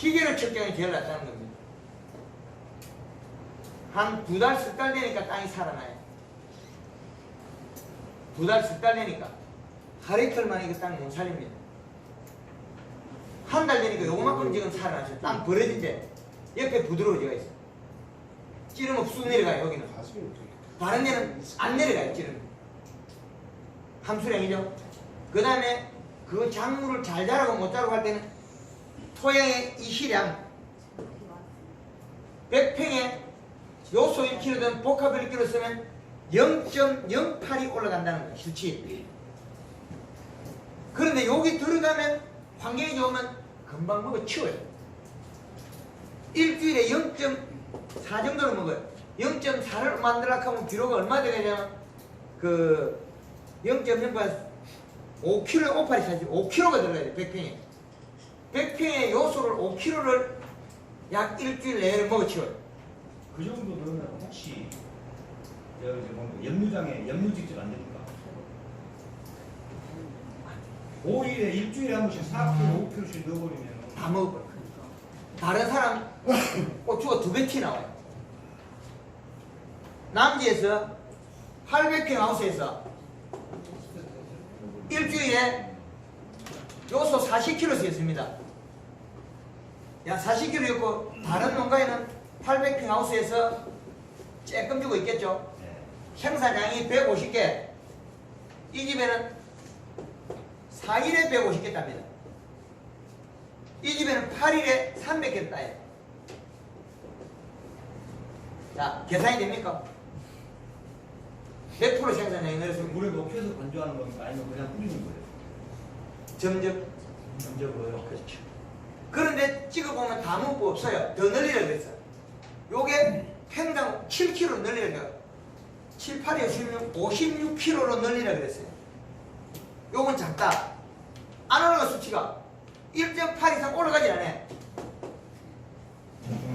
기계로 측정이 제일 낫다는 겁니다. 한 두 달, 석 달 되니까 땅이 살아나요. 두 달, 석 달 되니까. 하루 이틀 만에 이거 땅 못 살립니다. 한 달 되니까 요만큼 지금 살아나죠. 땅 벌어진데 옆에 부드러워지가 있어. 찌르면 쑥 내려가요, 여기는. 다른 데는 안 내려가요, 찌르면. 함수량이죠. 그 다음에 그 작물을 잘 자라고 못 자라고 할 때는 토양의 이시량 100평에 요소 1kg든 복합 1kg 쓰면 0.08이 올라간다는 거예요, 실치. 그런데 여기 들어가면 환경이 좋으면 금방 먹어 치워요. 일주일에 0.4 정도를 먹어요. 0.4를 만들려고 하면 비료가 얼마 되냐면 그 0.08, 5kg 오파리 사실 5kg가 들어가야 돼, 100평에. 100평의 요소를 5kg를 약 일주일 내에 먹어 치워요. 그 정도 넣으면 혹시 여기 이제 뭐 염류장에 염류 직접 안 됩니까? 5일에 일주일에 한 번씩 4kg, 5kg씩 넣어버리면 다 먹어버려. 다른 사람 고추가 두배티 나와요. 남지에서 800평 하우스에서 일주일에 요소 40kg 쓰였습니다. 야 40kg였고 다른 농가에는 800평 하우스에서 쬐끔 주고 있겠죠. 네. 생산량이 150개. 이 집에는 4일에 150개 땁니다. 이 집에는 8일에 300개 따요. 자, 계산이 됩니까? 몇 프로 생산량이 늘었습니까? 물에 녹여서 건조하는 겁니까? 아니면 그냥 뿌리는 거예요? 점점. 점적으로요? 그렇죠. 그런데 찍어보면 다 먹고 없어요. 더 늘리라 그랬어. 요게 평당 7kg 늘리라 그래요. 7, 8이 56, 56kg로 늘리라 그랬어요. 요건 작다. 안 올라가 수치가 1.8 이상 올라가지 않아.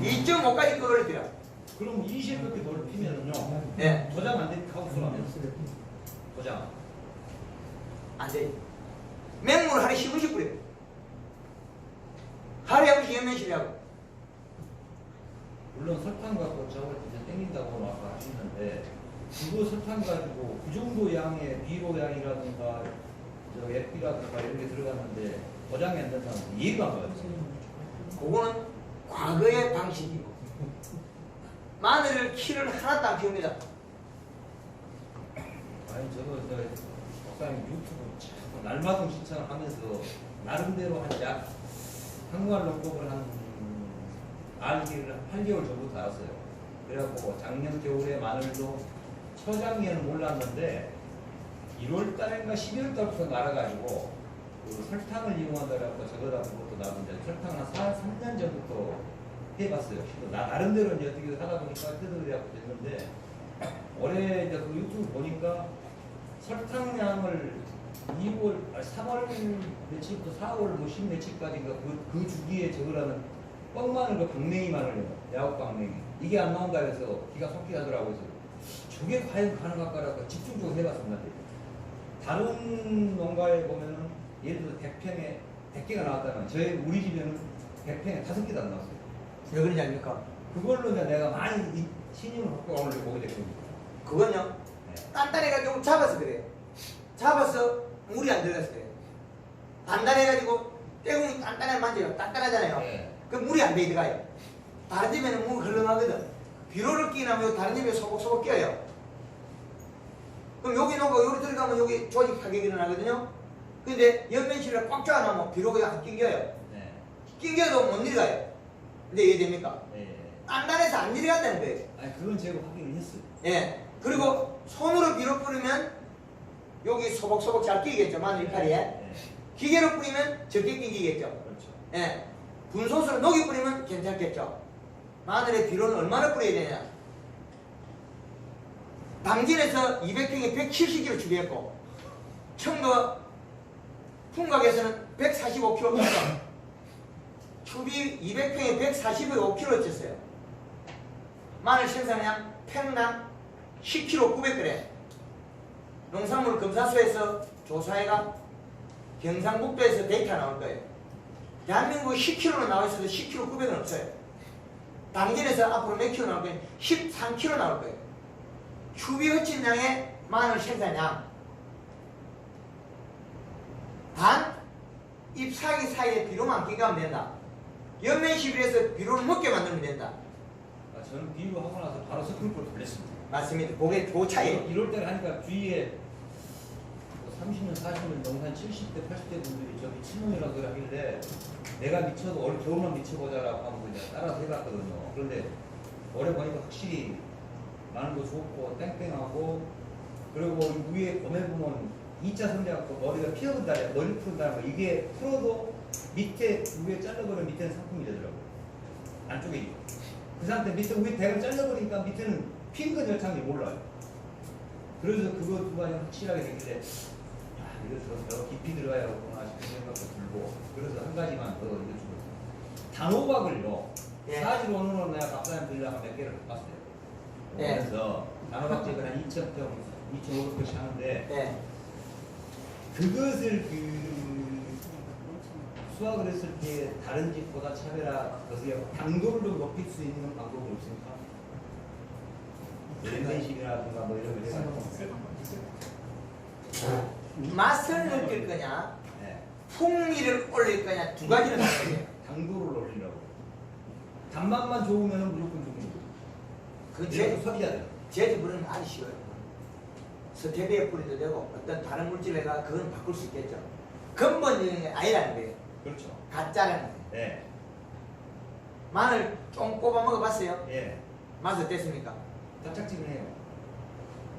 2.5까지 끌어들여. 그럼 20몇 개 넓히면은요 네. 도장 안 됩니까? 하우스라면 도장 안 돼. 맹물 하루에 10분씩 뿌려. 하루에 한 번씩 연면실하고. 물론 설탕 갖고 저걸 이제 땡긴다고 아까 그거 설탕 가지고 그 정도 양의 비료 양이라든가 저 앱비라든가 이런 게 들어갔는데 도장이 안 된다는 건 이해가 안 가요. 그거는 과거의 방식이고 마늘을 키를 하나도 안 피웁니다. 아니 저거 저 목사님 유튜브 자꾸 날마다 신청을 하면서 나름대로 한약 한국말 농법을 한 알기를 한 8개월 전부터 알았어요. 그래갖고 작년 겨울에 마늘도 초장에는 몰랐는데 1월 달인가 12월 달부터 날아가지고 그 설탕을 이용하더라고 저거다 그것도 나는데 설탕 한 4, 3년 전부터 해봤어요. 나 나름대로 이제 어떻게 하다 보니까 뜯어내갖고 됐는데 올해 이제 그 유튜브 보니까 설탕량을 2월, 아니 3월 며칠부터 4월 뭐10 며칠까지인가 그, 그 주기에 적으라는 뻥마늘 그 방맹이 마늘이에요. 야구 방맹이. 이게 안 나온다 해서 기가 속게 하더라고요. 저게 과연 가능할까라고 집중적으로 해봤습니다. 다른 농가에 보면은 예를 들어 100평에 100개가 나왔다면 저희 우리 집에는 100평에 5개도 안 나왔어요. 왜 그러지 않습니까? 그걸로 이제 내가 많이 이- 신임을 갖고 오늘 보게 됐거든요. 그건요 네. 단단해가지고 잡아서 그래요. 잡아서 물이 안 들어가서 그래요. 단단해가지고 때공이 단단해 만져요. 단단하잖아요. 네. 그 물이 안돼 들어가요. 다른 집에는 물 흘러가거든. 비료를 끼나면 다른 집에 소복소복 껴요. 그럼 여기 놓고 여기 들어가면 여기 조직 파괴가 일어나거든요. 근데 옆면실을 꽉 잡아놓으면 비료가 안 낑겨요. 네. 낑겨도 못 내려가요. 근데 이해됩니까? 네. 단단해서 안 내려간다는 거예요. 아니 그건 제가 확인을 했어요. 예. 그리고 손으로 비료 뿌리면 여기 소복소복 잘 끼겠죠. 마늘 이파리에. 네. 기계로 뿌리면 적게 끼겠죠. 그렇죠. 예. 분소수로 녹이 뿌리면 괜찮겠죠. 마늘의 비료는 얼마나 뿌려야 되냐? 당진에서 200평에 170kg 추비했고 청도 풍각에서는 145kg 쳤어. 추비 200평에 145kg 쳤어요. 마늘 생산량 평당 10kg 900g. 농산물 검사소에서 조사해가 경상북도에서 데이터 나올 거예요. 대한민국 10kg로 나와 있어도 10kg 900은 없어요. 당진에서 앞으로 몇 킬로 나올 거예요? 13kg 나올 거예요. 추비 흡진량의 마늘 생산량. 단 잎사귀 사이에 비료만 끼가면 된다. 연면 시비에서 비료를 먹게 만들면 된다. 아, 저는 비유하고 나서 바로 스크립을 돌렸습니다. 맞습니다. 그게 그 차이. 이럴 때를 하니까 주위에 뭐 30년, 40년 농산 70대, 80대 분들이 저기 친놈이라고 하길래 내가 미쳐도 올 겨울만 미쳐보자라고 하면서 이제 따라서 해봤거든요. 그런데 올해 보니까 확실히 많은 거 좋고 땡땡하고 그리고 위에 봄에 보면 2차 선배갖고 머리가 피어든다, 머리 푸른다는 거 이게 풀어도 밑에 위에 잘라버리면 밑에는 상품이 되더라고요. 안쪽에 그 상태 밑에 위에 대가 잘라버리니까 밑에는 핀건 열창이 몰라요. 그래서 그거 두 가지 확실하게 되길래 아 이거 더, 더 깊이 들어가야겠구나 싶은 생각도 들고 그래서 한 가지만 더 이거 단호박을요 예. 사실 오늘은 내가 박사님 들려면 몇 개를 바꿨어요. 예. 그래서 단호박집을 한 2,000평, 2,500평씩 하는데 네. 그것을 그 수확을 했을 때 다른 집보다 차별화 거기에 당도를 높일 수 있는 방법이 없습니까? 렌덴식이라든가 뭐 이런 거 해가지고 맛을 느낄 거냐, 네. 풍미를 올릴 거냐 두 가지는 다르게. 당도를 올리려고 단맛만 좋으면 무조건 그 이래서 제, 소비자들 제주 부르는 아주 쉬워요. 서태비에 뿌리도 되고 어떤 다른 물질에가 그건 바꿀 수 있겠죠. 근본적인 게 아니라는 거예요. 그렇죠 가짜라는 거예요. 네. 마늘 좀 꼽아 먹어봤어요? 예. 맛 어땠습니까? 짭짤지근해요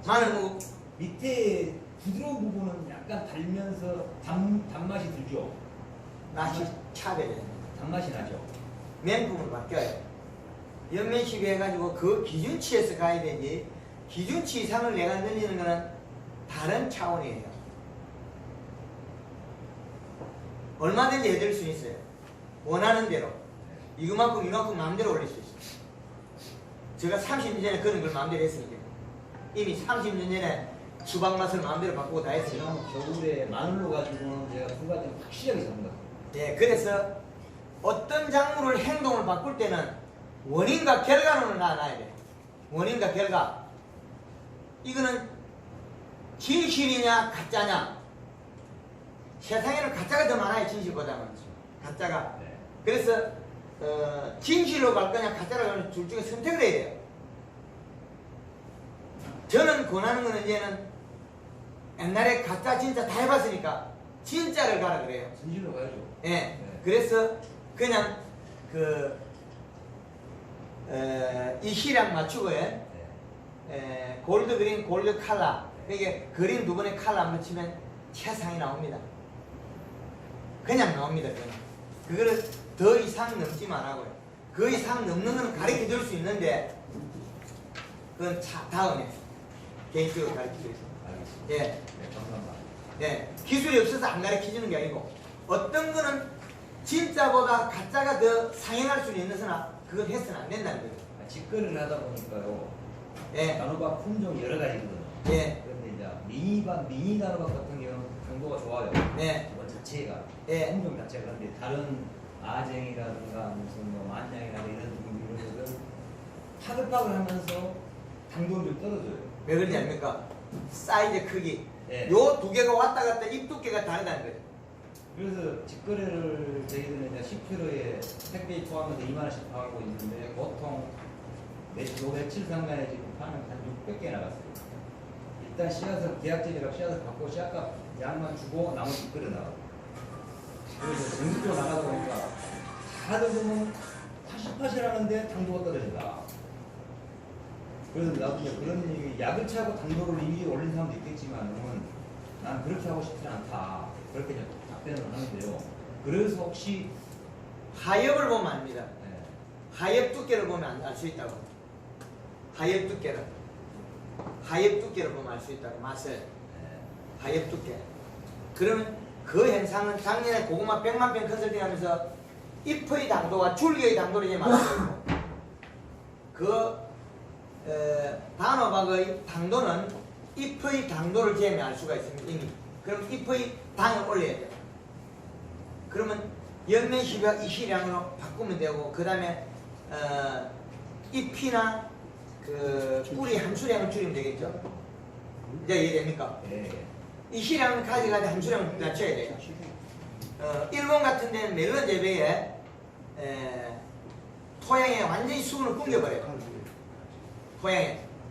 마늘 뭐 밑에 부드러운 부분은 약간 달면서 단, 단맛이 들죠 맛이 차별해요. 단맛이 나죠 면품으로 바뀌어요. 연면식이 해가지고 그 기준치에서 가야 되지 기준치 이상을 내가 늘리는 거는 다른 차원이에요. 얼마든지 해드릴 수 있어요. 원하는 대로. 이거만큼 이만큼 마음대로 올릴 수 있어요. 제가 30년 전에 그런 걸 마음대로 했으니까. 이미 30년 전에 수박 맛을 마음대로 바꾸고 다 했어요. 겨울에 마늘로 가지고는 제가 두 가지 확실하게 같아요 예, 그래서 어떤 작물을 행동을 바꿀 때는 원인과 결과론을 나눠야 돼. 원인과 결과. 이거는 진실이냐 가짜냐. 세상에는 가짜가 더 많아요 진실보다는 가짜가. 네. 그래서 어, 진실로 갈 거냐 가짜로 가냐 둘 중에 선택을 해야 돼요. 저는 권하는 거는 이제는 옛날에 가짜 진짜 다 해봤으니까 진짜를 가라 그래요. 진실로 가야죠 예. 네. 그래서 그냥 그, 에, 이 시랑 맞추고, 예. 네. 에, 골드 그린 골드 칼라. 이게 그린 두 번의 칼라 한번 치면 최상이 나옵니다. 그냥 나옵니다, 그냥. 그거를 더 이상 넘지 말라고요. 그 이상 넘는 건 가르쳐 줄 수 있는데, 그건 차, 다음에 개인적으로 가르쳐 드리겠습니다. 예. 네, 감사합니다 네, 기술이 없어서 안 가르쳐 주는 게 아니고 어떤 거는 진짜보다 가짜가 더 상행할 수는 있으나 그건 해서는 안 된다는 거죠. 아, 직거래를 하다 보니까요 예, 단호박 품종 여러 가지거든요 예, 그런데 이제 미니박 미니 단호박 같은 경우는 당도가 좋아요 네, 뭐 자체가 예. 품종 자체가 그런데 다른 아쟁이라든가 무슨 뭐 만냥이라든가 이런 이런 것은 파글파글 하면서 당도는 좀 떨어져요. 왜 그런지 압니까? 사이즈 크기. 예. 요 두 개가 왔다 갔다 입 두께가 다르다는 거예요. 그래서 직거래를 저희들은 이제 10kg에 택배 포함해서 2만 원씩 하고 있는데 보통 요 며칠 상간에 지금 파는 한 600개 나갔어요. 일단 씨앗을 계약제비라고 씨앗을 받고 씨앗값 양만 주고 나머지 직거래 나가고 그래서 전국적으로 나가다 보니까 다들 보면 파시파시 하는데 당도가 떨어진다. 그래서 이제 그런 얘기 약을 차고 당도를 이미 올린 사람도 있겠지만은 난 그렇게 하고 싶지 않다. 그렇게 답변을 하는데요. 그래서 혹시 하엽을 보면 압니다. 네, 하엽 두께를 보면 알 수 있다고. 하엽 두께를. 하엽 두께를 보면 알 수 있다고. 맛을. 네, 하엽 두께. 그러면 그 현상은 작년에 고구마 100만 평 컨설팅 하면서 잎의 당도와 줄기의 당도를 이제 맞춰요. 그 에, 단호박의 당도는 잎의 당도를 재면 알 수가 있습니다. 이미. 그럼 잎의 당을 올려야 돼요. 그러면 연면 시력 이시량으로 바꾸면 되고 그 다음에 어, 잎이나 그 뿌리 함수량을 줄이면 되겠죠. 이제 이해됩니까? 예. 이시량을 가져가야 함수량을 낮춰야 돼요. 어, 일본 같은 데는 멜론 재배에 에, 토양에 완전히 수분을 뿜겨버려요. 토양에